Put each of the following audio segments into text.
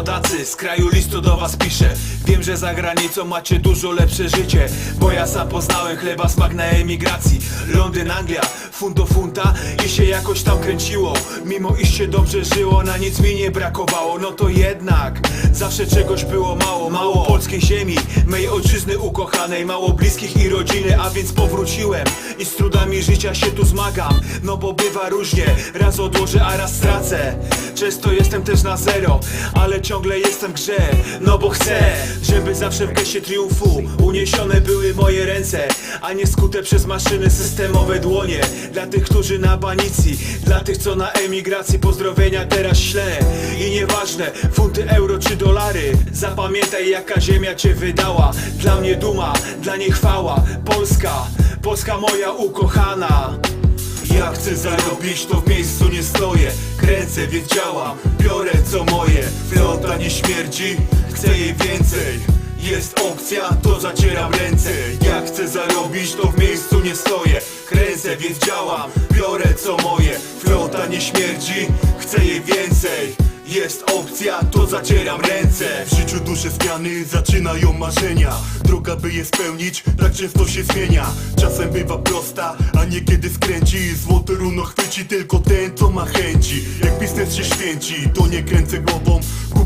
rodacy, z kraju listu do was piszę. Wiem, że za granicą macie dużo lepsze życie Bo ja sam poznałem chleba smak na emigracji. Londyn, Anglia, funt do funta I się jakoś tam kręciło. Mimo iż się dobrze żyło, na nic mi nie brakowało. No to jednak, zawsze czegoś było mało Mało polskiej ziemi, mej ojczyzny ukochanej Mało bliskich i rodziny, a więc powróciłem. I z trudami życia się tu zmagam No bo bywa różnie, raz odłożę, a raz stracę Często jestem też na zero, ale ciągle jestem w grze No bo chcę, żeby zawsze w geście triumfu Uniesione były moje ręce, a nie skute przez maszyny systemowe dłonie. Dla tych, którzy na banicji, dla tych, co na emigracji Pozdrowienia teraz ślę. I nieważne, funty, euro czy dolary Zapamiętaj jaka ziemia cię wydała. Dla mnie duma, dla niej chwała Polska, Polska moja ukochana ja chcę zarobić, to w miejscu nie stoję. Kręcę, więc działam, biorę co moje. Flota nie śmierdzi, chcę jej więcej. Jest opcja, to zacieram ręce. Ja chcę zarobić, to w miejscu nie stoję. Kręcę, więc działam, biorę co moje. Flota nie śmierdzi, chcę jej więcej jest opcja, to zacieram ręce. W życiu duże zmiany zaczynają marzenia. Droga by je spełnić, tak często się zmienia. Czasem bywa prosta, a niekiedy skręci. Złote runo chwyci tylko ten, co ma chęci. Jak biznes się święci, to nie kręcę głową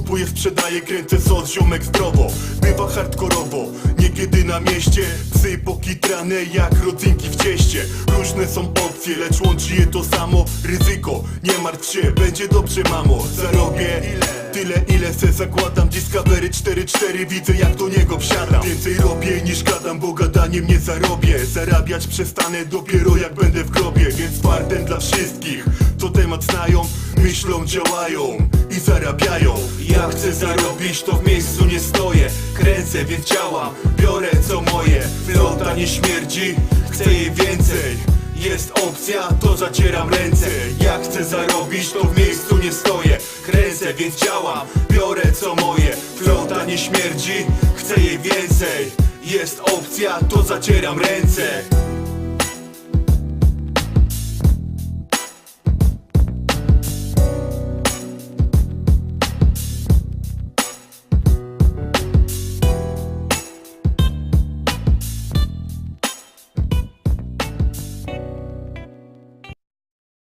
Kupuję, sprzedaję, kręcę sos, ziomek zdrowo. Bywa hardkorowo, niekiedy na mieście. Psy pokitrane jak rodzynki w cieście. Różne są opcje, lecz łączy je to samo Ryzyko, nie martw się, będzie dobrze mamo. Zarobię Tyle ile se zakładam. Discovery 4-4 widzę jak do niego wsiadam. Więcej robię niż gadam, bo gadaniem nie zarobię. Zarabiać przestanę dopiero jak będę w grobie. Więc fartem dla wszystkich, co temat znają Myślą, działają i zarabiają. Ja chcę zarobić, to w miejscu nie stoję. Kręcę, więc działam, biorę co moje. Flota nie śmierdzi, chcę jej więcej. Jest opcja, to zacieram ręce. Ja chcę zarobić, to w miejscu nie stoję. Kręcę, więc działam, biorę co moje. Flota nie śmierdzi, chcę jej więcej. Jest opcja, to zacieram ręce